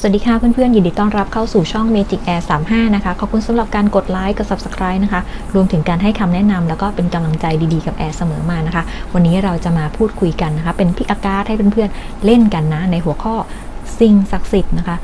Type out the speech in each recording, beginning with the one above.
สวัสดีค่ะเพื่อนๆ ยินดีต้อนรับเข้าสู่ช่อง Magic Air 35 นะคะ ขอบคุณสำหรับการกดไลค์กด Subscribe นะคะ รวมถึงการให้คำแนะนำแล้วก็เป็นกำลังใจดีๆกับแอร์เสมอมานะคะ วันนี้เราจะมาพูดคุยกันนะคะ เป็นพิกอากาศให้เพื่อนๆ เล่นกันนะ ในหัวข้อสิ่งศักดิ์สิทธิ์นะคะ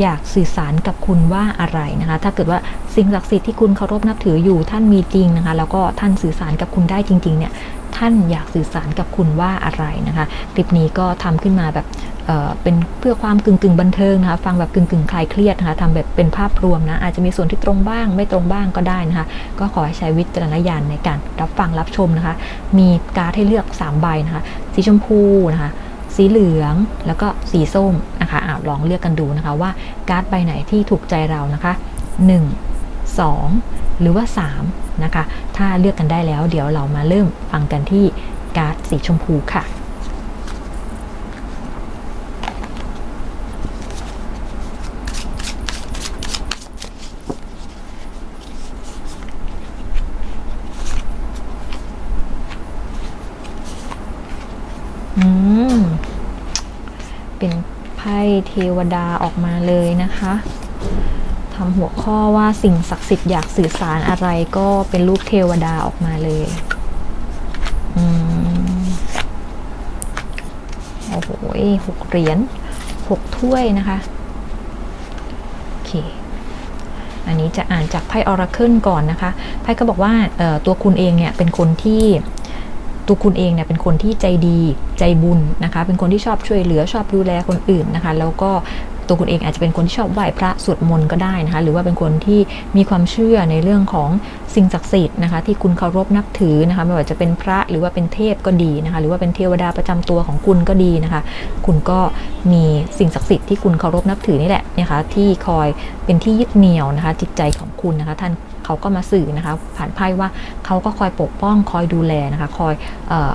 อยากสื่อสารกับคุณว่าอะไรนะคะ ถ้าเกิดว่าสิ่งศักดิ์สิทธิ์ที่คุณเคารพนับถืออยู่ท่านมีจริงนะคะ แล้วก็ท่านสื่อสารกับคุณได้จริง ๆ เนี่ย ท่านอยากสื่อสารกับคุณว่าอะไรนะคะ คลิปนี้ก็ทำขึ้นมาแบบเเป็นเพื่อความกึ่งกึ่งบันเทิงนะคะ ฟังแบบกึ่งกึ่งคลายเครียดนะคะทำแบบเป็นภาพรวมนะ อาจจะมีส่วนที่ตรงบ้าง ไม่ตรงบ้างก็ได้นะคะ ก็ขอให้ใช้วิจารณญาณในการรับฟังรับชมนะคะ มีการ์ดให้เลือก 3 ใบนะคะ สีชมพูนะคะ สีเหลืองแล้วก็สีส้มนะคะอาลองเลือกกันดูนะคะว่าการ์ดใบไหนที่ถูกใจเรานะคะ 1 2 หรือว่า 3 นะคะ ถ้าเลือกกันได้แล้ว เดี๋ยวเรามาเริ่มฟังกันที่การ์ดสีชมพูค่ะอืมเป็นไพ่เทวดาออกมาเลยนะคะ ทำหัวข้อว่าสิ่งศักดิ์สิทธิ์อยากสื่อสารอะไรก็เป็นรูปเทวดาออกมาเลยอโอ้โหหกเหรียญหกถ้วยนะคะโอเคอันนี้จะอ่านจากไพ่ออราเคิลก่อนนะคะ ไพ่ก็บอกว่าตัวคุณเองเนี่ยเป็นคนที่ตัวคุณเองเนี่ยเป็นคนที่ใจดีใจบุญนะคะ เป็นคนที่ชอบช่วยเหลือชอบดูแลคนอื่นนะคะ แล้วก็ ตัวคุณเองอาจจะเป็นคนที่ชอบไหว้พระสวดมนต์ก็ได้นะคะหรือว่าเป็นคนที่มีความเชื่อในเรื่องของสิ่งศักดิ์สิทธิ์นะคะที่คุณเคารพนับถือนะคะไม่ว่าจะเป็นพระหรือว่าเป็นเทพก็ดีนะคะหรือว่าเป็นเทวดาประจำตัวของคุณก็ดีนะคะ คุณก็มีสิ่งศักดิ์สิทธิ์ที่คุณเคารพนับถือนี่แหละนะคะที่คอยเป็นที่ยึดเหนี่ยวนะคะจิตใจของคุณนะคะท่านเขาก็มาสื่อนะคะผ่านไพ่ว่าเขาก็คอยปกป้องคอยดูแลนะคะคอยอ่อ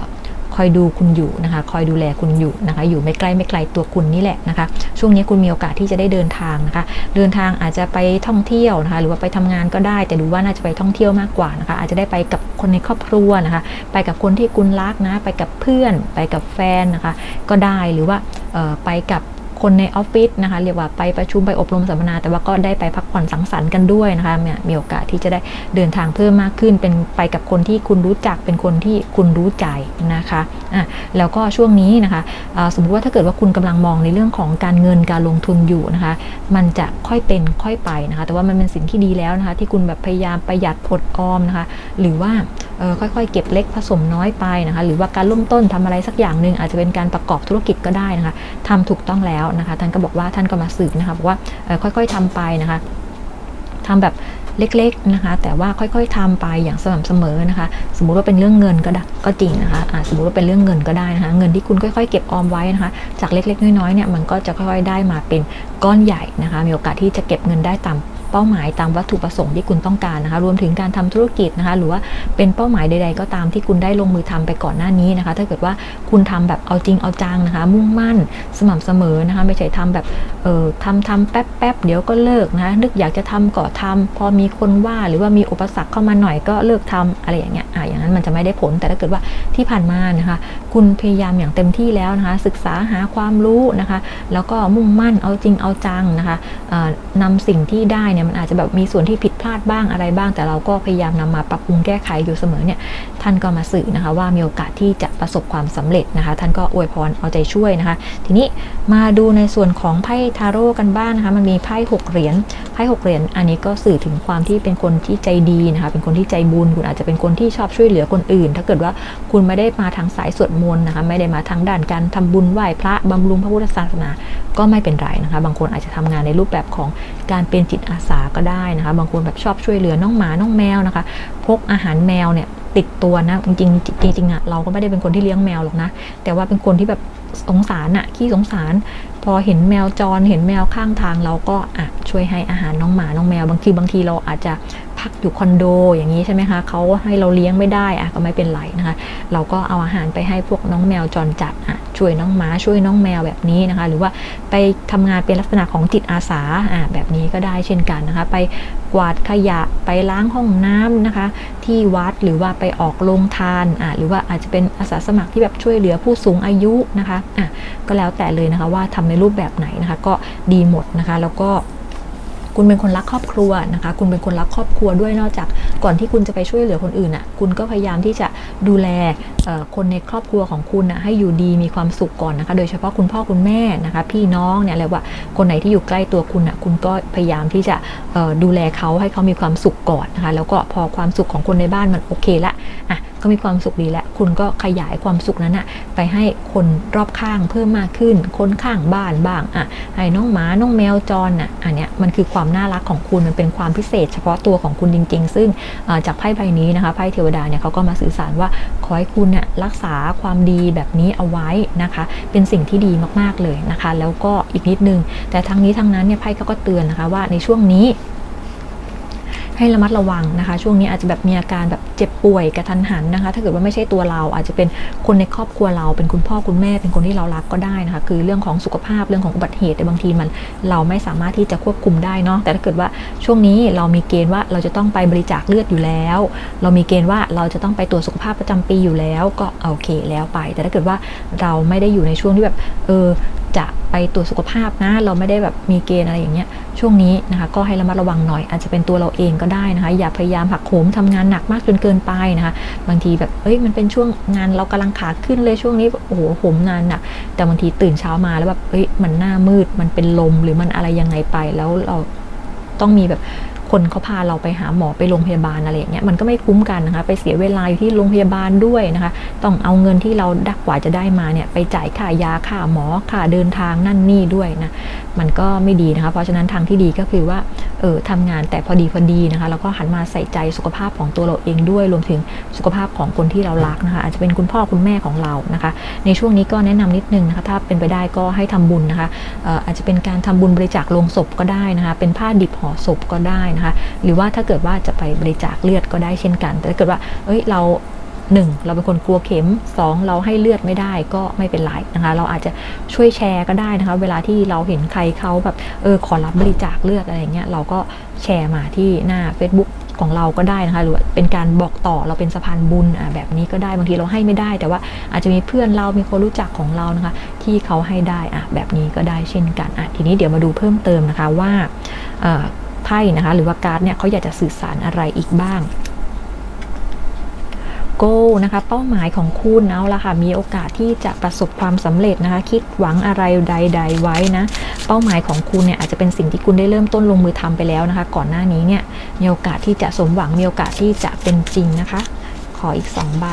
คอยดูคุณอยู่นะคะ คอยดูแลคุณอยู่นะคะ อยู่ไม่ใกล้ไม่ไกลตัวคุณนี่แหละนะคะ ช่วงนี้คุณมีโอกาสที่จะได้เดินทางนะคะ เดินทางอาจจะไปท่องเที่ยวนะคะ หรือว่าไปทำงานก็ได้ แต่ดูว่าน่าจะไปท่องเที่ยวมากกว่านะคะ อาจจะได้ไปกับคนในครอบครัวนะคะ ไปกับคนที่คุณรักนะ ไปกับเพื่อน ไปกับแฟนนะคะ ก็ได้ หรือว่าไปกับ คนในออฟฟิศนะคะเรียกว่าไปประชุมไปอบรมสัมมนา แต่ว่าก็ได้ไปพักผ่อนสังสรรค์กันด้วยนะคะเนี่ยมีโอกาสที่จะได้เดินทางเพิ่มมากขึ้น เป็นไปกับคนที่คุณรู้จักเป็นคนที่คุณรู้ใจนะคะอะแล้วก็ช่วงนี้นะคะสมมุติว่าถ้าเกิดว่าคุณกำลังมองในเรื่องของการเงินการลงทุนอยู่นะคะ มันจะค่อยเป็นค่อยไปนะคะ แต่ว่ามันเป็นสิ่งที่ดีแล้วนะคะ ที่คุณแบบพยายามประหยัดอดออมนะคะ หรือว่าค่อยๆ เก็บเล็กผสมน้อยไปนะคะ หรือว่าการเริ่มต้นทำอะไรสักอย่างหนึ่งอาจจะเป็นการประกอบธุรกิจก็ได้นะคะทำถูกต้องแล้วนะคะ ท่านก็บอกว่าท่านก็มาสืบนะคะบอกว่าค่อยๆทำไปนะคะทำแบบเล็กๆนะคะ แต่ว่าค่อยๆทำไปอย่างสม่ำเสมอนะคะ สมมุติว่าเป็นเรื่องเงินก็ได้ก็จริงนะคะะสมมุติว่าเป็นเรื่องเงินก็ได้นะคะ เงินที่คุณค่อยๆ เก็บออมไว้นะคะ จากเล็กๆ น้อยๆเนี่ยมันก็จะค่อยๆได้มาเป็นก้อนใหญ่นะคะ มีโอกาสที่จะเก็บเงินได้ตาม เป้าหมายตามวัตถุประสงค์ที่คุณต้องการนะคะ รวมถึงการทำธุรกิจนะคะ หรือว่าเป็นเป้าหมายใด ๆ ก็ตามที่คุณได้ลงมือทำไปก่อนหน้านี้นะคะ ถ้าเกิดว่าคุณทำแบบเอาจริงเอาจังนะคะ มุ่งมั่นสม่ำเสมอนะคะ ไม่ใช่ทำแบบเอ่อทำทำแป๊บแป๊บๆเดี๋ยวก็เลิกนะคะนึกอยากจะทำก็ทำพอมีคนว่าหรือว่ามีอุปสรรคเข้ามาหน่อยก็เลิกทำอะไรอย่างเงี้ยอะอย่างนั้นมันจะไม่ได้ผล แต่ถ้าเกิดว่าที่ผ่านมานะคะ คุณพยายามอย่างเต็มที่แล้วนะคะ ศึกษาหาความรู้นะคะ แล้วก็มุ่งมั่นเอาจริงเอาจังนะคะนำสิ่งที่ได้เนี่ยมันอาจจะแบบมีส่วนที่ผิดพลาดบ้างอะไรบ้าง แต่เราก็พยายามนำมาปรับปรุงแก้ไขอยู่เสมอเนี่ยท่านก็มาสื่อนะคะว่ามีโอกาสที่จะประสบความสำเร็จนะคะ ท่านก็อวยพรเอาใจช่วยนะคะ ทีนี้มาดูในส่วนของไพ่ทาโร่กันบ้างนะคะมันมีไพ่หกเหรียญไพ่หกเหรียญอันนี้ก็สื่อถึงความที่เป็นคนที่ใจดีนะคะเป็นคนที่ใจบุญคุณอาจจะเป็นคนที่ชอบช่วยเหลือคนอื่น ถ้าเกิดว่าคุณไม่ได้มาทางสายสวดมนต์นะคะไม่ได้มาทางด้านการทำบุญไหว้พระบำรุงพระพุทธศาสนาก็ไม่เป็นไรนะคะ บางคนอาจจะทำงานในรูปแบบของการเป็นจิตอาสาก็ได้นะคะ บางคนแบบชอบช่วยเหลือน้องหมาน้องแมวนะคะ พกอาหารแมวเนี่ยติดตัวนะจริงจริงอะเราก็ไม่ได้เป็นคนที่เลี้ยงแมวหรอกนะ แต่ว่าเป็นคนที่แบบสงสารอะขี้สงสาร พอเห็นแมวจรเห็นแมวข้างทางเราก็อะช่วยให้อาหารน้องหมาน้องแมวบางทีบางทีเราอาจจะ พักอยู่คอนโดอย่างนี้ใช่ไหมคะเขาให้เราเลี้ยงไม่ได้อะก็ไม่เป็นไรนะคะ เราก็เอาอาหารไปให้พวกน้องแมวจรจัดอะช่วยน้องหมาช่วยน้องแมวแบบนี้นะคะ หรือว่าไปทำงานเป็นลักษณะของจิตอาสาอะแบบนี้ก็ได้เช่นกันนะคะ ไปกวาดขยะไปล้างห้องน้ำนะคะ ที่วัดหรือว่าไปออกโรงทานอะหรือว่าอาจจะเป็นอาสาสมัครที่แบบช่วยเหลือผู้สูงอายุนะคะอะก็แล้วแต่เลยนะคะว่าทำในรูปแบบไหนนะคะ ก็ดีหมดนะคะ แล้วก็ คุณเป็นคนรักครอบครัวนะคะ คุณเป็นคนรักครอบครัวด้วยนอกจากก่อนที่คุณจะไปช่วยเหลือคนอื่นอะ คุณก็พยายามที่จะดูแลคนในครอบครัวของคุณอะให้อยู่ดีมีความสุขก่อนนะคะ โดยเฉพาะคุณพ่อคุณแม่นะคะ พี่น้องเนี่ยเรียกว่าคนไหนที่อยู่ใกล้ตัวคุณอะ คุณก็พยายามที่จะดูแลเขาให้เขามีความสุขก่อนนะคะ แล้วก็พอความสุขของคนในบ้านมันโอเคละอะ ก็มีความสุขดีแล้ว คุณก็ขยายความสุขนั้นอะไปให้คนรอบข้างเพิ่มมากขึ้น คนข้างบ้านบ้างอะให้น้องหมา น้องแมวจรน่ะอันเนี้ยมันคือความน่ารักของคุณมันเป็นความพิเศษ เฉพาะตัวของคุณจริง ๆ ซึ่งเอ่อจากไพ่ใบนี้นะคะไพ่เทวดาเนี่ยเขาก็มาสื่อสารว่าขอให้คุณเนี่ยรักษาความดีแบบนี้เอาไว้นะคะ เป็นสิ่งที่ดีมากๆเลยนะคะ แล้วก็อีกนิดนึง แต่ทั้งนี้ทั้งนั้นเนี่ยไพ่เขาก็เตือนนะคะว่าในช่วงนี้ ให้ระมัดระวังนะคะ ช่วงนี้อาจจะแบบมีอาการแบบเจ็บป่วยกระทันหันนะคะ ถ้าเกิดว่าไม่ใช่ตัวเราอาจจะเป็นคนในครอบครัวเราเป็นคุณพ่อคุณแม่เป็นคนที่เรารักก็ได้นะคะ คือเรื่องของสุขภาพเรื่องของอุบัติเหตุแต่บางทีมันเราไม่สามารถที่จะควบคุมได้เนาะแต่ถ้าเกิดว่าช่วงนี้เรามีเกณฑ์ว่าเราจะต้องไปบริจาคเลือดอยู่แล้ว เรามีเกณฑ์ว่าเราจะต้องไปตรวจสุขภาพประจำปีอยู่แล้วก็โอเคแล้วไป แต่ถ้าเกิดว่าเราไม่ได้อยู่ในช่วงที่แบบเออ จะไปตรวจสุขภาพนะ เราไม่ได้แบบมีเกณฑ์อะไรอย่างเงี้ย ช่วงนี้นะคะ ก็ให้ระมัดระวังหน่อย อาจจะเป็นตัวเราเองก็ได้นะคะ อย่าพยายามหักโหมทำงานหนักมากจนเกินไปนะคะ บางทีแบบ เอ้ย มันเป็นช่วงงานเรากำลังขาขึ้นเลยช่วงนี้ โอ้โหโหมงานหนัก แต่บางทีตื่นเช้ามาแล้วแบบ เอ้ย มันหน้ามืด มันเป็นลม หรือมันอะไรยังไงไป แล้วเราต้องมีแบบ คนเขาพาเราไปหาหมอไปโรงพยาบาลอะไรอย่างเงี้ยมันก็ไม่คุ้มกันนะคะไปเสียเวลาอยู่ที่โรงพยาบาลด้วยนะคะ ต้องเอาเงินที่เราดักกว่าจะได้มาเนี่ยไปจ่ายค่ายาค่าหมอค่าเดินทางนั่นนี่ด้วยนะ มันก็ไม่ดีนะคะ เพราะฉะนั้นทางที่ดีก็คือว่าเออทำงานแต่พอดีพอดีนะคะแล้วก็หันมาใส่ใจสุขภาพของตัวเราเองด้วย รวมถึงสุขภาพของคนที่เรารักนะคะ อาจจะเป็นคุณพ่อคุณแม่ของเรานะคะ ในช่วงนี้ก็แนะนำนิดนึงนะคะ ถ้าเป็นไปได้ก็ให้ทำบุญนะคะเอ่ออาจจะเป็นการทำบุญบริจาคลงศพก็ได้นะคะ เป็นผ้าดิบห่อศพก็ได้นะคะ หรือว่าถ้าเกิดว่าจะไปบริจาคเลือดก็ได้เช่นกัน แต่ถ้าเกิดว่าเอ้ยเรา หนึ่งเราเป็นคนกลัวเข็มสองเราให้เลือดไม่ได้ก็ไม่เป็นไรนะคะ เราอาจจะช่วยแชร์ก็ได้นะคะ เวลาที่เราเห็นใครเขาแบบเออขอรับบริจาคเลือดอะไรเงี้ยเราก็แชร์มาที่หน้า Facebook ของเราก็ได้นะคะหรือเป็นการบอกต่อเราเป็นสะพานบุญอะแบบนี้ก็ได้บางทีเราให้ไม่ได้ แต่ว่าอาจจะมีเพื่อนเรามีคนรู้จักของเรานะคะ ที่เขาให้ได้อะแบบนี้ก็ได้เช่นกันอะทีนี้เดี๋ยวมาดูเพิ่มเติมนะคะว่าไพ่นะคะหรือว่าการ์ดเนี่ยเขาอยากจะสื่อสารอะไรอีกบ้าง โกนะคะ เป้าหมายของคุณเอาละค่ะ มีโอกาสที่จะประสบความสำเร็จนะคะ คิดหวังอะไรใด ๆ ไว้นะ เป้าหมายของคุณเนี่ยอาจจะเป็นสิ่งที่คุณได้เริ่มต้นลงมือทำไปแล้วนะคะ ก่อนหน้านี้เนี่ยมีโอกาสที่จะสมหวังมีโอกาสที่จะเป็นจริงนะคะ ขออีก 2 ใบ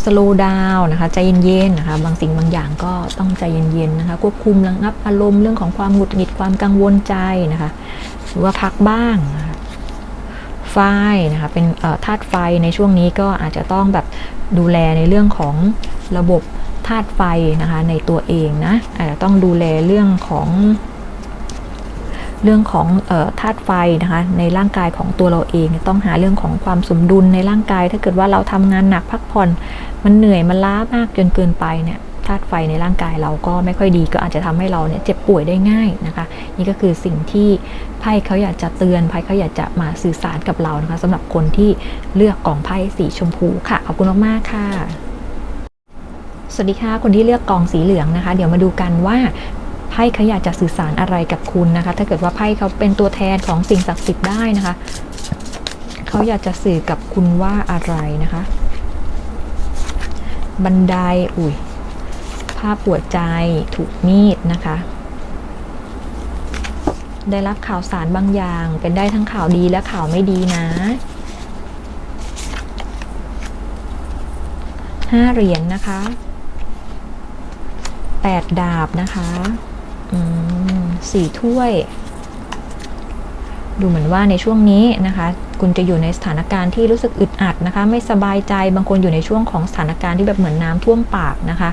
slow down นะคะใจเย็นๆนะคะบางสิ่งบางอย่างก็ต้องใจเย็นๆนะคะควบคุมระงับอารมณ์เรื่องของความหงุดหงิดความกังวลใจนะคะ หรือว่าพักบ้างนะคะ ไฟนะคะเป็นธาตุไฟในช่วงนี้ก็อาจจะต้องแบบดูแลในเรื่องของระบบธาตุไฟนะคะในตัวเองนะอาจจะต้องดูแลเรื่องของเรื่องของธาตุไฟนะคะในร่างกายของตัวเราเองต้องหาเรื่องของความสมดุลในร่างกาย ถ้าเกิดว่าเราทำงานหนักพักผ่อน มันเหนื่อยมันล้ามากจนเกินไปเนี่ย ธาตุไฟในร่างกายเราก็ไม่ค่อยดีก็อาจจะทำให้เราเนี่ยเจ็บป่วยได้ง่ายนะคะ นี่ก็คือสิ่งที่ไพ่เขาอยากจะเตือนไพ่เขาอยากจะมาสื่อสารกับเรานะคะสำหรับคนที่เลือกกล่องไพ่สีชมพูค่ะขอบคุณมากๆค่ะ สวัสดีค่ะ คนที่เลือกกองสีเหลืองนะคะ เดี๋ยวมาดูกันว่าไพ่เขาอยากจะสื่อสารอะไรกับคุณนะคะ ถ้าเกิดว่าไพ่เขาเป็นตัวแทนของสิ่งศักดิ์สิทธิ์ได้นะคะเขาอยากจะสื่อกับคุณว่าอะไรนะคะ บันไดอุ้ยาพปวดใจถูกมีดนะคะ ได้รับข่าวสารบางอย่าง เป็นได้ทั้งข่าวดีและข่าวไม่ดีนะห้าเหรียญนะคะแปดดาบนะคะสี่ถ้วย ดูเหมือนว่าในช่วงนี้นะคะ คุณจะอยู่ในสถานการณ์ที่รู้สึกอึดอัดนะคะ ไม่สบายใจบางคนอยู่ในช่วงของสถานการณ์ที่แบบเหมือนน้ำท่วมปากนะคะ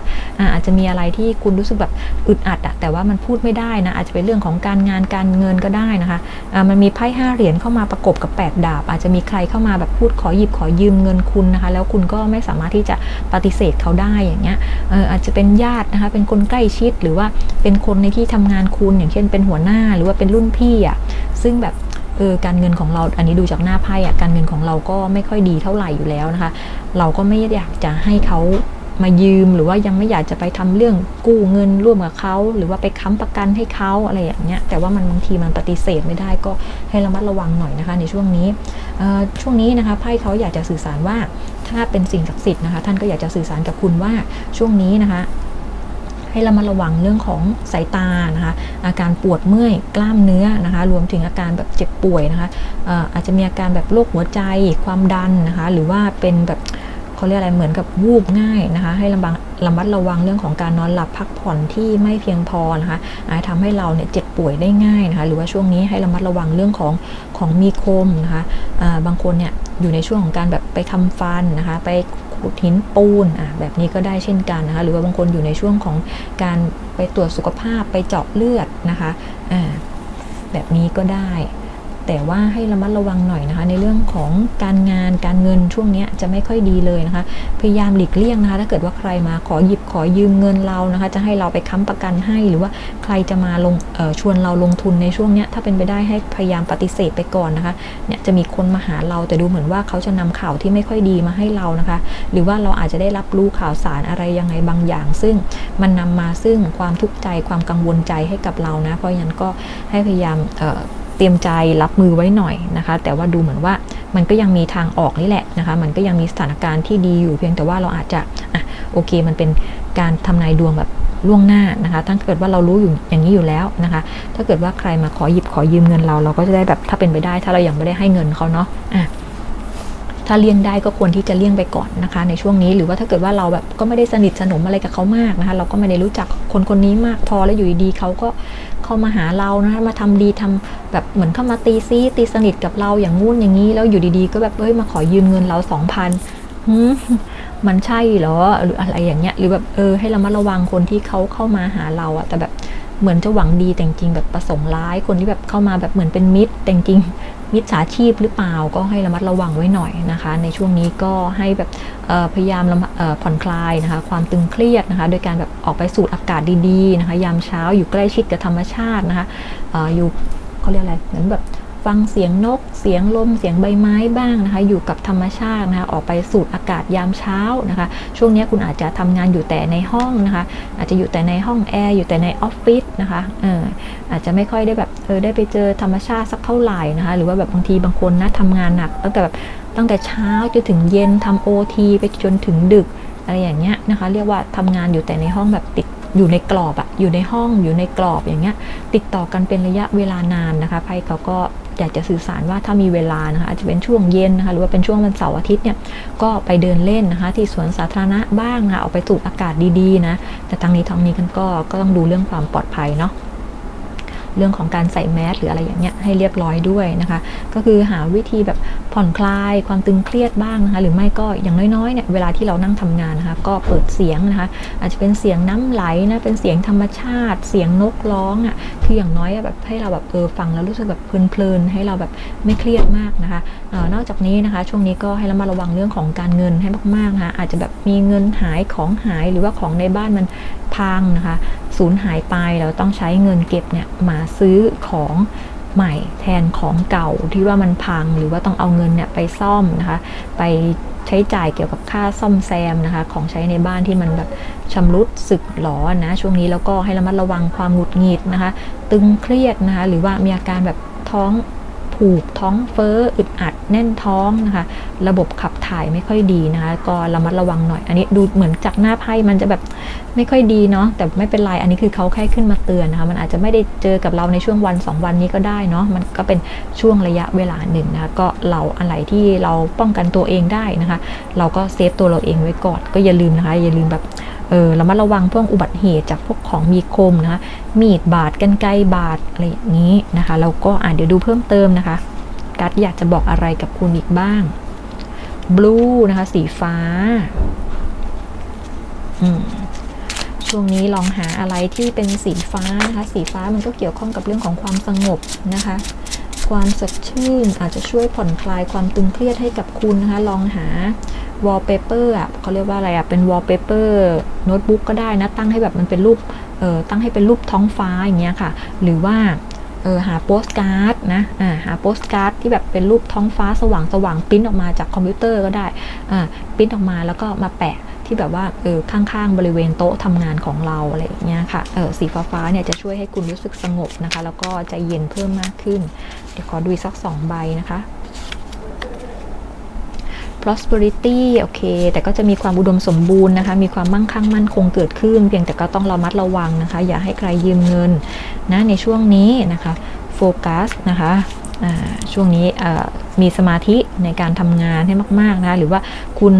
อาจจะมีอะไรที่คุณรู้สึกแบบอึดอัดอะแต่ว่ามันพูดไม่ได้นะอาจจะเป็นเรื่องของการงานการเงินก็ได้นะคะอ่ามันมีไพ่ห้าเหรียญเข้ามาประกบกับ 8 ดาบ อาจจะมีใครเข้ามาแบบพูดขอหยิบขอยืมเงินคุณนะคะ แล้วคุณก็ไม่สามารถที่จะปฏิเสธเขาได้อย่างเงี้ยอออาจจะเป็นญาตินะคะเป็นคนใกล้ชิดหรือว่าเป็นคนในที่ทำงานคุณอย่างเช่นเป็นหัวหน้าหรือว่าเป็นรุ่นพี่อะซึ่งแบบ เออการเงินของเราอันนี้ดูจากหน้าไพ่อะการเงินของเราก็ไม่ค่อยดีเท่าไหร่อยู่แล้วนะคะ เราก็ไม่อยากจะให้เขามายืมหรือว่ายังไม่อยากจะไปทำเรื่องกู้เงินร่วมกับเขาหรือว่าไปค้ำประกันให้เขาอะไรอย่างเงี้ยแต่ว่ามันบางทีมันปฏิเสธไม่ได้ก็ให้ระมัดระวังหน่อยนะคะ ในช่วงนี้ช่วงนี้นะคะไพ่เขาอยากจะสื่อสารว่าถ้าเป็นสิ่งศักดิ์สิทธิ์นะคะ ท่านก็อยากจะสื่อสารกับคุณว่าช่วงนี้นะคะ ให้เรามาระวังเรื่องของสายตานะคะอาการปวดเมื่อยกล้ามเนื้อนะคะรวมถึงอาการแบบเจ็บป่วยนะคะเอ่อาจจะมีอาการแบบโรคหัวใจความดันนะคะหรือว่าเป็นแบบเขาเรียกอะไรเหมือนกับวูบง่ายนะคะ ให้ระวังระมัดระวังเรื่องของการนอนหลับพักผ่อนที่ไม่เพียงพอนะคะอาจทำให้เราเนี่ยเจ็บป่วยได้ง่ายนะคะ หรือว่าช่วงนี้ให้ระมัดระวังเรื่องของของมีคมนะคะาบางคนเนี่ยอยู่ในช่วงของการแบบไปทำฟันนะคะ ไป ขุดหินปูนอะแบบนี้ก็ได้เช่นกันนะคะหรือว่าบางคนอยู่ในช่วงของการไปตรวจสุขภาพไปเจาะเลือดนะคะอ่าแบบนี้ก็ได้ แต่ว่าให้ระมัดระวังหน่อยนะคะ ในเรื่องของการงานการเงินช่วงนี้จะไม่ค่อยดีเลยนะคะ พยายามหลีกเลี่ยงนะคะ ถ้าเกิดว่าใครมาขอหยิบขอยืมเงินเรานะคะ จะให้เราไปค้ำประกันให้หรือว่าใครจะมาลงชวนเราลงทุนในช่วงนี้ถ้าเป็นไปได้ให้พยายามปฏิเสธไปก่อนนะคะเนี่ยจะมีคนมาหาเราแต่ดูเหมือนว่าเขาจะนำข่าวที่ไม่ค่อยดีมาให้เรานะคะ หรือว่าเราอาจจะได้รับรู้ข่าวสารอะไรยังไงบางอย่าง ซึ่งมันนำมาซึ่งความทุกข์ใจความกังวลใจให้กับเรานะ เพราะฉะนั้นก็ให้พยายาม เตรียมใจรับมือไว้หน่อยนะคะ แต่ว่าดูเหมือนว่ามันก็ยังมีทางออกนี่แหละนะคะ มันก็ยังมีสถานการณ์ที่ดีอยู่เพียงแต่ว่าเราอาจจะอะโอเค มันเป็นการทำนายดวงแบบล่วงหน้านะคะ ถ้าเกิดว่าเรารู้อยู่อย่างนี้อยู่แล้วนะคะ ถ้าเกิดว่าใครมาขอหยิบขอยืมเงินเรา เราก็จะได้แบบถ้าเป็นไปได้ ถ้าเรายังไม่ได้ให้เงินเขาเนาะอะ ถ้าเลี่ยงได้ก็ควรที่จะเลี่ยงไปก่อนนะคะ ในช่วงนี้หรือว่าถ้าเกิดว่าเราแบบก็ไม่ได้สนิทสนมอะไรกับเขามากนะคะ เราก็ไม่ได้รู้จักคนคนนี้มากพอแล้วอยู่ดีๆเขาก็เข้ามาหาเรานะคะมาทำดีทำแบบเหมือนเข้ามาตีซีตีสนิทกับเราอย่างงู้นอย่างนี้แล้วอยู่ดีๆ ก็แบบเฮ้ยมาขอยืมเงินเราสองพันมันใช่เหรอหรืออะไรอย่างเงี้ยหรือแบบเออให้เรามาระวังคนที่เขาเข้ามาหาเราอะแต่แบบเหมือนจะหวังดีแต่จริงแบบประสงค์ร้ายคนที่แบบเข้ามาแบบเหมือนเป็นมิตรแต่จริง มิจฉาชีพหรือเปล่าก็ให้ระมัดระวังไว้หน่อยนะคะ ในช่วงนี้ก็ให้แบบพยายามระมัดผ่อนคลายนะคะ ความตึงเครียดนะคะ โดยการแบบออกไปสูดอากาศดีๆนะคะ ยามเช้าอยู่ใกล้ชิดกับธรรมชาตินะคะอออยู่เขาเรียกอะไรเหมือนแบบ ฟังเสียงนก เสียงลม เสียงใบไม้บ้างนะคะ อยู่กับธรรมชาตินะคะ ออกไปสูดอากาศยามเช้านะคะ ช่วงนี้คุณอาจจะทำงานอยู่แต่ในห้องนะคะ อาจจะอยู่แต่ในห้องแอร์ อยู่แต่ในออฟฟิศนะคะ เออ อาจจะไม่ค่อยได้แบบ เออ ได้ไปเจอธรรมชาติสักเท่าไหร่นะคะ หรือว่าแบบบางทีบางคนนะทำงานหนักตั้งแต่แบบตั้งแต่เช้าจนถึงเย็นทำโอทีไปจนถึงดึกอะไรอย่างเงี้ยนะคะ เรียกว่าทำงานอยู่แต่ในห้องแบบติดอยู่ในกรอบอะอยู่ในห้องอยู่ในกรอบอย่างเงี้ย ติดต่อกันเป็นระยะเวลานานนะคะไพ่เขาก็ อยากจะสื่อสารว่าถ้ามีเวลานะคะอาจจะเป็นช่วงเย็นนะคะหรือว่าเป็นช่วงวันเสาร์อาทิตย์เนี่ยก็ไปเดินเล่นนะคะ ที่สวนสาธารณะบ้างนะคะออกไปสูดอากาศดีๆนะแต่ทางนี้ทางนี้กันก็ก็ต้องดูเรื่องความปลอดภัยเนาะ เรื่องของการใส่แมสหรืออะไรอย่างเงี้ยให้เรียบร้อยด้วยนะคะ ก็คือหาวิธีแบบผ่อนคลายความตึงเครียดบ้างนะคะ หรือไม่ก็อย่างน้อยๆเนี่ยเวลาที่เรานั่งทำงานนะคะ ก็เปิดเสียงนะคะ อาจจะเป็นเสียงน้ำไหลนะเป็นเสียงธรรมชาติ เสียงนกร้องอะคืออย่างน้อยแบบให้เราแบบเออฟังแล้วรู้สึกแบบเพลินๆให้เราแบบไม่เครียดมากนะคะ นอกจากนี้นะคะ ช่วงนี้ก็ให้เรามาระวังเรื่องของการเงินให้มากๆนะคะอาจจะแบบมีเงินหายของหายหรือว่าของในบ้านมันพังนะคะสูญหายไปเราต้องใช้เงินเก็บเนี่ยมาซื้อของใหม่แทนของเก่าที่ว่ามันพังหรือว่าต้องเอาเงินเนี่ยไปซ่อมนะคะ ไปใช้จ่ายเกี่ยวกับค่าซ่อมแซมนะคะ ของใช้ในบ้านที่มันแบบชำรุดสึกหรอนะช่วงนี้แล้วก็ให้ระมัดระวังความหงุดหงิดนะคะ ตึงเครียดนะคะ หรือว่ามีอาการแบบท้อง ผูกท้องเฟ้ออึดอัดแน่นท้องนะคะ ระบบขับถ่ายไม่ค่อยดีนะคะ ก็ระมัดระวังหน่อย อันนี้ดูเหมือนจากหน้าไพ่มันจะแบบไม่ค่อยดีเนาะแต่ไม่เป็นไรอันนี้คือเขาแค่ขึ้นมาเตือนนะคะ มันอาจจะไม่ได้เจอกับเราในช่วงวัน 2 วันนี้ก็ได้เนาะมันก็เป็นช่วงระยะเวลาหนึ่งนะคะก็เราอะไรที่เราป้องกันตัวเองได้นะคะ เราก็เซฟตัวเราเองไว้ก่อนก็อย่าลืมนะคะ อย่าลืมแบบ เออระมัดระวังพวกอุบัติเหตุจากพวกของมีคมนะคะมีดบาดกันไกบาดอะไรอย่างนี้นะคะแล้วก็อ่าเดี๋ยวดูเพิ่มเติมนะคะการ์ดอยากจะบอกอะไรกับคุณอีกบ้างบลูนะคะ สีฟ้าอืมช่วงนี้ลองหาอะไรที่เป็นสีฟ้านะคะ สีฟ้ามันก็เกี่ยวข้องกับเรื่องของความสงบนะคะ ความสดชื่นอาจจะช่วยผ่อนคลายความตึงเครียดให้กับคุณนะคะ ลองหา วอลเปเปอร์อะเขาเรียกว่าอะไรอะเป็นวอลเปเปอร์โน้ตบุ๊กก็ได้นะ ตั้งให้แบบมันเป็นรูปเอ่อตั้งให้เป็นรูปท้องฟ้าอย่างเงี้ยค่ะ หรือว่าเออหาโปสการ์ดนะอ่าหาโปสการ์ดที่แบบเป็นรูปท้องฟ้าสว่างสว่างปริ้นออกมาจากคอมพิวเตอร์ก็ได้อ่าปริ้นออกมาแล้วก็มาแปะที่แบบว่าเออข้างๆ บริเวณโต๊ะทำงานของเราอะไรอย่างเงี้ยค่ะเออสีฟ้าๆเนี่ยจะช่วยให้คุณรู้สึกสงบนะคะ แล้วก็ใจเย็นเพิ่มมากขึ้น เดี๋ยวขอดูอีกสักสองใบนะคะ prosperity โอเค แต่ก็จะมีความอุดมสมบูรณ์นะคะ มีความมั่งคั่งมั่นคงเกิดขึ้น เพียงแต่ก็ต้องระมัดระวังนะคะ อย่าให้ใครยืมเงินนะในช่วงนี้นะคะโฟกัสนะคะช่วงนี้มีสมาธิในการทำงานให้มากๆนะคะหรือว่าคุณ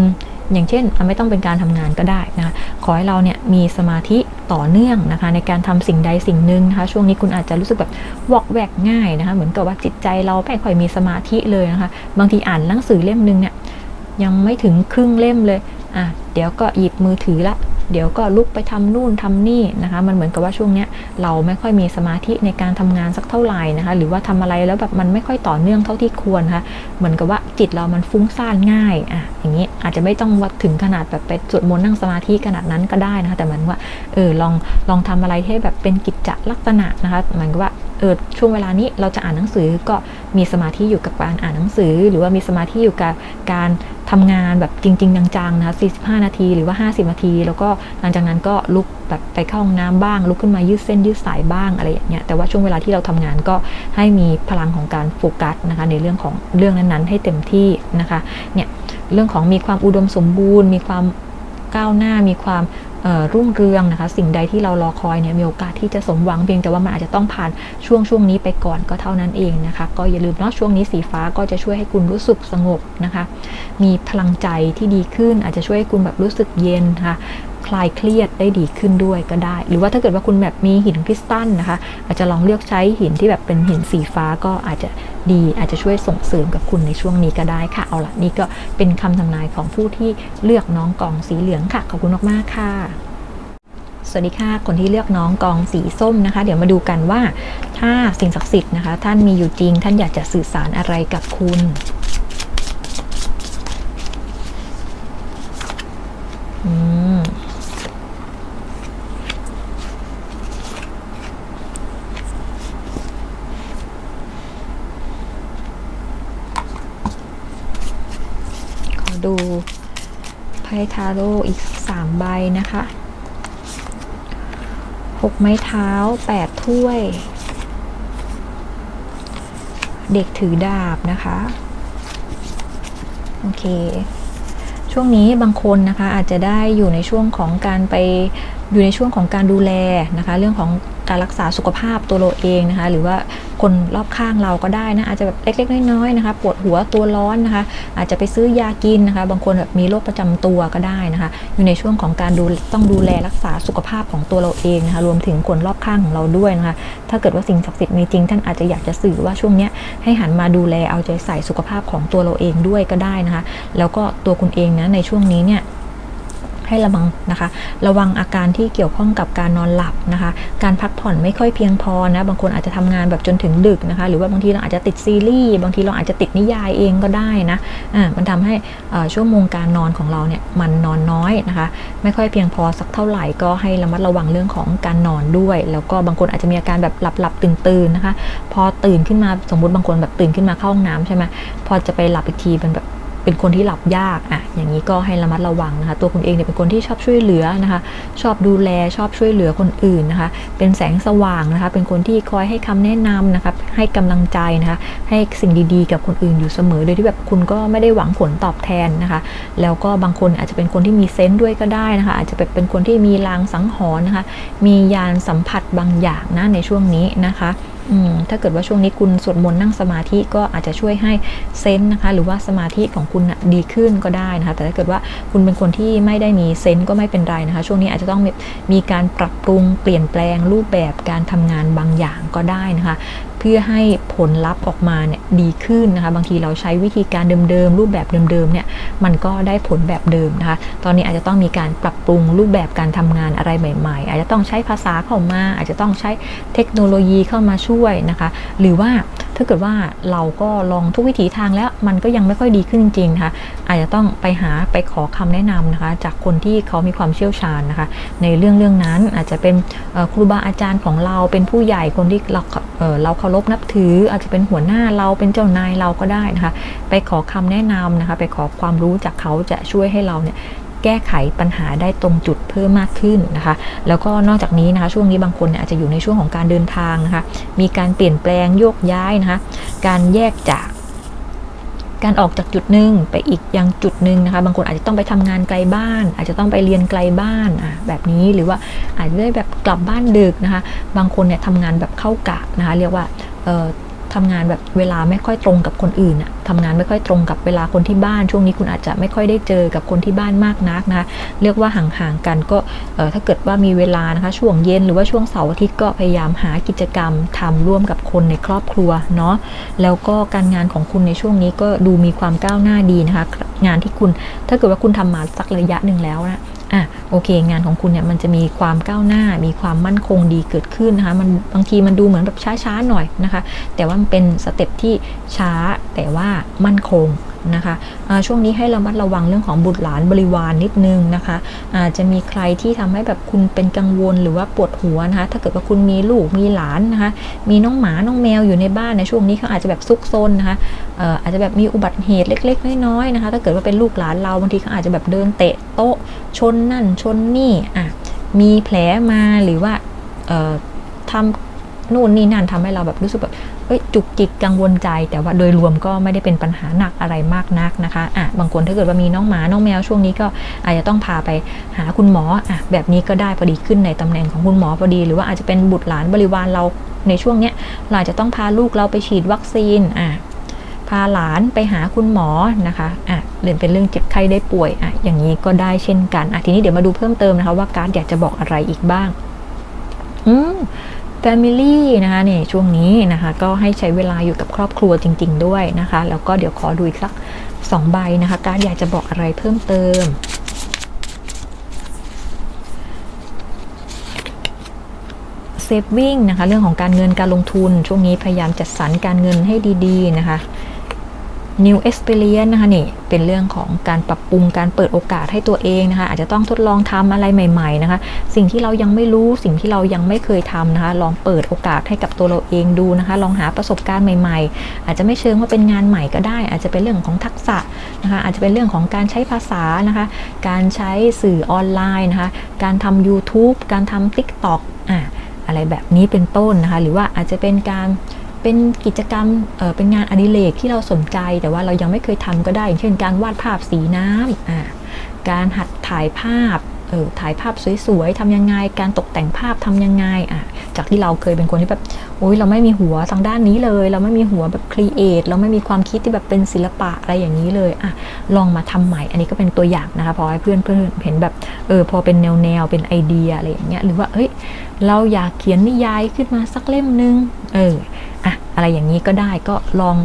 อย่างเช่นไม่ต้องเป็นการทำงานก็ได้นะคะขอให้เราเนี่ยมีสมาธิต่อเนื่องนะคะ ในการทำสิ่งใดสิ่งหนึ่งนะคะ ช่วงนี้คุณอาจจะรู้สึกแบบวอกแวกง่ายนะคะ เหมือนกับว่าจิตใจเราไม่ค่อยมีสมาธิเลยนะคะ บางทีอ่านหนังสือเล่มนึงเนี่ย ยังไม่ถึงครึ่งเล่มเลยอะเดี๋ยวก็หยิบมือถือละ เดี๋ยวก็ลุกไปทำนู่นทำนี่นะคะ มันเหมือนกับว่าช่วงเนี้ยเราไม่ค่อยมีสมาธิในการทำงานสักเท่าไหร่นะคะ หรือว่าทำอะไรแล้วแบบมันไม่ค่อยต่อเนื่องเท่าที่ควรนะคะเหมือนกับว่าจิตเรามันฟุ้งซ่านง่ายอะอย่างนี้อาจจะไม่ต้องว่าถึงขนาดแบบไปสวดมนต์นั่งสมาธิขนาดนั้นก็ได้นะคะ แต่เหมือนว่าเออลองลองทำอะไรให้แบบเป็นกิจจลักษณะนะคะเหมือนกับว่าเออช่วงเวลานี้เราจะอ่านหนังสือก็มีสมาธิอยู่กับการอ่านหนังสือ หรือว่ามีสมาธิอยู่กับการ ทำงานแบบจริง ๆ จังๆนะคะ45 นาทีหรือว่า 50 นาที แล้วก็หลังจากนั้นก็ลุกแบบไปเข้าห้องน้ำบ้าง ลุกขึ้นมายืดเส้นยืดสายบ้างอะไรอย่างเงี้ยแต่ว่าช่วงเวลาที่เราทำงานก็ให้มีพลังของการโฟกัสนะคะในเรื่องของเรื่องนั้นๆ ให้เต็มที่นะคะเนี่ยเรื่องของมีความอุดมสมบูรณ์ มีความก้าวหน้ามีความ รุ่งเรืองนะคะ สิ่งใดที่เรารอคอยเนี่ยมีโอกาสที่จะสมหวังเพียงแต่ว่ามันอาจจะต้องผ่านช่วงช่วงนี้ไปก่อนก็เท่านั้นเองนะคะ ก็อย่าลืมเนาะช่วงนี้สีฟ้าก็จะช่วยให้คุณรู้สึกสงบนะคะ มีพลังใจที่ดีขึ้นอาจจะช่วยให้คุณแบบรู้สึกเย็นนะคะ คลายเครียดได้ดีขึ้นด้วยก็ได้ หรือว่าถ้าเกิดว่าคุณแบบมีหินคริสตัลนะคะ อาจจะลองเลือกใช้หินที่แบบเป็นหินสีฟ้าก็อาจจะดีอาจจะช่วยส่งเสริมกับคุณในช่วงนี้ก็ได้ค่ะ เอาละนี่ก็เป็นคำทำนายของผู้ที่เลือกน้องกองสีเหลืองค่ะ ขอบคุณมากๆค่ะสวัสดีค่ะ คนที่เลือกน้องกองสีส้มนะคะ เดี๋ยวมาดูกันว่า ถ้าสิ่งศักดิ์สิทธิ์นะคะ ท่านมีอยู่จริง ท่านอยากจะสื่อสารอะไรกับคุณ อืม ดูไพ่ทาโร่อีกสามใบนะคะหกไม้เท้าแปดถ้วย เด็กถือดาบนะคะ โอเค ช่วงนี้บางคนนะคะอาจจะได้อยู่ในช่วงของการไปอยู่ในช่วงของการดูแลนะคะ เรื่องของการรักษาสุขภาพตัวเราเองนะคะ หรือว่า คนรอบข้างเราก็ได้นะอาจจะแบบเล็กๆน้อยๆนะคะ ปวดหัวตัวร้อนนะคะ อาจจะไปซื้อยากินนะคะ บางคนแบบมีโรคประจำตัวก็ได้นะคะ อยู่ในช่วงของการดูต้องดูแลรักษาสุขภาพของตัวเราเองนะคะ รวมถึงคนรอบข้างของเราด้วยนะคะ ถ้าเกิดว่าสิ่งศักดิ์สิทธิ์มีจริงท่านอาจจะอยากจะสื่อว่าช่วงนี้ให้หันมาดูแลเอาใจใส่สุขภาพของตัวเราเองด้วยก็ได้นะคะ แล้วก็ตัวคุณเองนะในช่วงนี้เนี่ย ให้ระวังนะคะ ระวังอาการที่เกี่ยวข้องกับการนอนหลับนะคะ การพักผ่อนไม่ค่อยเพียงพอนะบางคนอาจจะทำงานแบบจนถึงดึกนะคะ หรือว่าบางทีเราอาจจะติดซีรีส์บางทีเราอาจจะติดนิยายเองก็ได้นะอ่ามันทำให้ชั่วโมงการนอนของเราเนี่ยมันนอนน้อยนะคะ ไม่ค่อยเพียงพอสักเท่าไหร่ก็ให้ระมัดระวังเรื่องของการนอนด้วย แล้วก็บางคนอาจจะมีอาการแบบหลับหลับตื่นตื่นนะคะ พอตื่นขึ้นมาสมมติบางคนแบบตื่นขึ้นมาเข้าห้องน้ำใช่ไหมพอจะไปหลับอีกทีเป็นแบบ เป็นคนที่หลับยากอะอย่างนี้ก็ให้ระมัดระวังนะคะ ตัวคุณเองเนี่ยเป็นคนที่ชอบช่วยเหลือนะคะ ชอบดูแลชอบช่วยเหลือคนอื่นนะคะ เป็นแสงสว่างนะคะ เป็นคนที่คอยให้คำแนะนำนะคะให้กำลังใจนะคะ ให้สิ่งดีๆ กับคนอื่นอยู่เสมอโดยที่แบบคุณก็ไม่ได้หวังผลตอบแทนนะคะ แล้วก็บางคนอาจจะเป็นคนที่มีเซนต์ด้วยก็ได้นะคะ อาจจะเป็นคนที่มีลางสังหรณ์นะคะ มียานสัมผัสบางอย่างนะในช่วงนี้นะคะ ถ้าเกิดว่าช่วงนี้คุณสวดมนต์นั่งสมาธิก็อาจจะช่วยให้เซนต์นะคะ หรือว่าสมาธิของคุณดีขึ้นก็ได้นะคะ แต่ถ้าเกิดว่าคุณเป็นคนที่ไม่ได้มีเซนต์ก็ไม่เป็นไรนะคะ ช่วงนี้อาจจะต้องมีการปรับปรุงเปลี่ยนแปลงรูปแบบการทำงานบางอย่างก็ได้นะคะ เพื่อให้ผลลัพธ์ออกมาเนี่ยดีขึ้นนะคะบางทีเราใช้วิธีการเดิมๆ รูปแบบเดิมๆเนี่ยมันก็ได้ผลแบบเดิมนะคะตอนนี้อาจจะต้องมีการปรับปรุงรูปแบบการทำงานอะไรใหม่ ๆ อาจจะต้องใช้ภาษาเข้ามา อาจจะต้องใช้เทคโนโลยีเข้ามาช่วยนะคะ หรือว่าถ้าเกิดว่าเราก็ลองทุกวิถีทางแล้วมันก็ยังไม่ค่อยดีขึ้นจริงๆนะคะอาจจะต้องไปหาไปขอคำแนะนำนะคะ จากคนที่เขามีความเชี่ยวชาญนะคะ ในเรื่องเรื่องนั้นอาจจะเป็นครูบาอาจารย์ของเราเป็นผู้ใหญ่คนที่เรา เเราเคารพนับถืออาจจะเป็นหัวหน้าเราเป็นเจ้านายเราก็ได้นะคะ ไปขอคำแนะนำนะคะ ไปขอความรู้จากเขาจะช่วยให้เราเนี่ยแก้ไขปัญหาได้ตรงจุดเพิ่มมากขึ้นนะคะ แล้วก็นอกจากนี้นะคะ ช่วงนี้บางคนเนี่ยอาจจะอยู่ในช่วงของการเดินทางนะคะ มีการเปลี่ยนแปลงโยกย้ายนะคะ การแยกจาก การออกจากจุดหนึ่งไปอีกยังจุดหนึ่งนะคะ บางคนอาจจะต้องไปทำงานไกลบ้าน อาจจะต้องไปเรียนไกลบ้านอะแบบนี้หรือว่าอาจจะได้แบบกลับบ้านดึกนะคะ บางคนเนี่ยทำงานแบบเข้ากะนะคะ เรียกว่าเอ่อ ทำงานแบบเวลาไม่ค่อยตรงกับคนอื่นอะทำงานไม่ค่อยตรงกับเวลาคนที่บ้าน ช่วงนี้คุณอาจจะไม่ค่อยได้เจอกับคนที่บ้านมากนักนะ เรียกว่าห่างๆกันก็ถ้าเกิดว่ามีเวลานะคะ ช่วงเย็นหรือว่าช่วงเสาร์อาทิตย์ก็พยายามหากิจกรรมทำร่วมกับคนในครอบครัวเนาะ แล้วก็การงานของคุณในช่วงนี้ก็ดูมีความก้าวหน้าดีนะคะ งานที่คุณถ้าเกิดว่าคุณทำมาสักระยะหนึ่งแล้วนะ อะโอเค งานของคุณเนี่ยมันจะมีความก้าวหน้า มีความมั่นคงดีเกิดขึ้นนะคะมันบางทีมันดูเหมือนแบบช้าๆหน่อยนะคะ แต่ว่ามันเป็นสเต็ปที่ช้าแต่ว่ามั่นคง นะคะอ่าช่วงนี้ให้ระมัดระวังเรื่องของบุตรหลานบริวารนนิดนึงนะคะอาจจะมีใครที่ทำให้แบบคุณเป็นกังวลหรือว่าปวดหัวนะคะ ถ้าเกิดว่าคุณมีลูกมีหลานนะคะ มีน้องหมา น้องแมวอยู่ในบ้านในช่วงนี้เขาอาจจะแบบซุกซนนะคะเอ่อาจจะแบบมีอุบัติเหตุเล็ก ๆ น้อยๆนะคะ ถ้าเกิดว่าเป็นลูกหลานเราบางทีเขาอาจจะแบบเดินเตะโต๊ะชนนั่นชนนี่อะมีแผลมาหรือว่าทำนู่นนี่นั่นทำให้เราแบบรู้สึกแบบ จุกจิกกังวลใจ แต่ว่าโดยรวมก็ไม่ได้เป็นปัญหาหนักอะไรมากนักนะคะอะบางคนถ้าเกิดว่ามีน้องหมา น้องแมวช่วงนี้ก็อาจจะต้องพาไปหาคุณหมออะแบบนี้ก็ได้พอดีขึ้นในตำแหน่งของคุณหมอพอดี หรือว่าอาจจะเป็นบุตรหลานบริวารเราในช่วงเนี้ยเราอาจจะต้องพาลูกเราไปฉีดวัคซีนอะพาหลานไปหาคุณหมอนะคะอะเรื่องเป็นเรื่องเจ็บไข้ได้ป่วยอะอย่างนี้ก็ได้เช่นกันอะทีนี้เดี๋ยวมาดูเพิ่มเติมนะคะว่าการ์ดอยากจะบอกอะไรอีกบ้าง อืม Family นะคะเนี่ยช่วงนี้นะคะก็ให้ใช้เวลาอยู่กับครอบครัวจริง ๆ ด้วยนะคะ แล้วก็เดี๋ยวขอดูอีกสักสองใบนะคะการอยากจะบอกอะไรเพิ่มเติมเซฟวิ่งนะคะเรื่องของการเงินการลงทุน ช่วงนี้พยายามจัดสรรการเงินให้ดี ๆ นะคะ New Experience นะคะนี่เป็นเรื่องของการปรับปรุงการเปิดโอกาสให้ตัวเองนะคะอาจจะต้องทดลองทำอะไรใหม่ๆนะคะสิ่งที่เรายังไม่รู้สิ่งที่เรายังไม่เคยทำนะคะลองเปิดโอกาสให้กับตัวเราเองดูนะคะลองหาประสบการณ์ใหม่ๆ อาจจะไม่เชิงว่าเป็นงานใหม่ก็ได้ อาจจะเป็นเรื่องของทักษะนะคะอาจจะเป็นเรื่องของการใช้ภาษานะคะการใช้สื่อออนไลน์นะคะการทำ YouTube การทำ TikTok อะอะไรแบบนี้เป็นต้นนะคะหรือว่าอาจจะเป็นการ เป็นกิจกรรมเเป็นงานอดิเรกที่เราสนใจ แต่ว่าเรายังไม่เคยทำก็ได้อย่างเช่นการวาดภาพสีน้ำอ่าการหัดถ่ายภาพเออถ่ายภาพสวยๆทำยังไง การตกแต่งภาพทำยังไงอะจากที่เราเคยเป็นคนที่แบบโอ้ยเราไม่มีหัวทางด้านนี้เลย เราไม่มีหัวแบบครีเอทเราไม่มีความคิดที่แบบเป็นศิลปะอะไรอย่างนี้เลยอะลองมาทำใหม่ อันนี้ก็เป็นตัวอย่างนะคะพอให้เพื่อนเพื่อนเห็นแบบเออพอเป็นแนวแนวเป็นไอเดียอะไรอย่างเงี้ยหรือว่าเอ้ยเราอยากเขียนนิยายขึ้นมาสักเล่มนึงเออ อะไรอย่างนี้ก็ได้ก็ลอง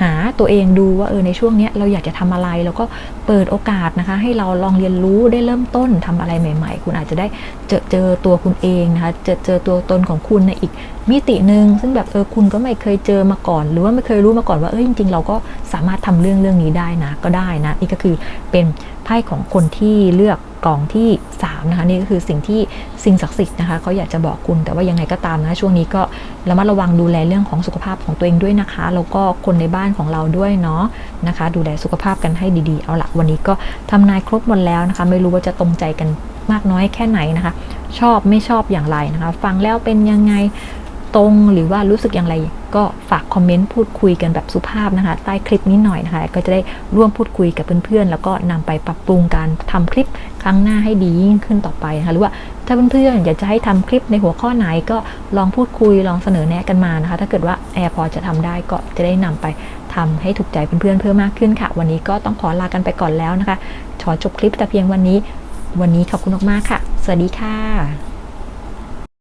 หาตัวเองดูว่าเออในช่วงนี้เราอยากจะทำอะไรแล้วก็เปิดโอกาสนะคะ ให้เราลองเรียนรู้ได้เริ่มต้นทำอะไรใหม่ ๆ คุณอาจจะได้เจอเจอตัวคุณเองนะคะเจอเจอตัวตนของคุณในอีกมิติหนึ่งซึ่งแบบเออคุณก็ไม่เคยเจอมาก่อน หรือว่าไม่เคยรู้มาก่อนว่าเออจริง ๆ เราก็สามารถทำเรื่องเรื่องนี้ได้นะก็ได้นะนี่ก็คือเป็น ไพ่ของคนที่เลือกกองที่3นะคะนี่ก็คือสิ่งที่สิ่งศักดิ์สิทธิ์นะคะเขาอยากจะบอกคุณแต่ว่ายังไงก็ตามนะช่วงนี้ก็ระมัดระวังดูแลเรื่องของสุขภาพของตัวเองด้วยนะคะแล้วก็คนในบ้านของเราด้วยเนาะนะคะ ดูแลสุขภาพกันให้ดีๆ เอาละวันนี้ก็ทำนายครบหมดแล้วนะคะ ไม่รู้ว่าจะตรงใจกันมากน้อยแค่ไหนนะคะ ชอบไม่ชอบอย่างไรนะคะ ฟังแล้วเป็นยังไง ตรงหรือว่ารู้สึกอย่างไร ก็ฝากคอมเมนต์พูดคุยกันแบบสุภาพนะคะ ใต้คลิปนี้หน่อยนะคะ ก็จะได้ร่วมพูดคุยกับเพื่อนๆ แล้วก็นำไปปรับปรุงการทำคลิปครั้งหน้าให้ดียิ่งขึ้นต่อไปนะคะหรือว่าถ้าเพื่อนๆอยากจะให้ทำคลิปในหัวข้อไหนก็ลองพูดคุยลองเสนอแนะกันมานะคะ ถ้าเกิดว่าแอร์พอจะทำได้ก็จะได้นำไปทำให้ถูกใจเพื่อนๆเพิ่มมากขึ้นค่ะ วันนี้ก็ต้องขอลากันไปก่อนแล้วนะคะขอจบคลิปแต่เพียงวันนี้ วันนี้ขอบคุณมากๆค่ะ สวัสดีค่ะ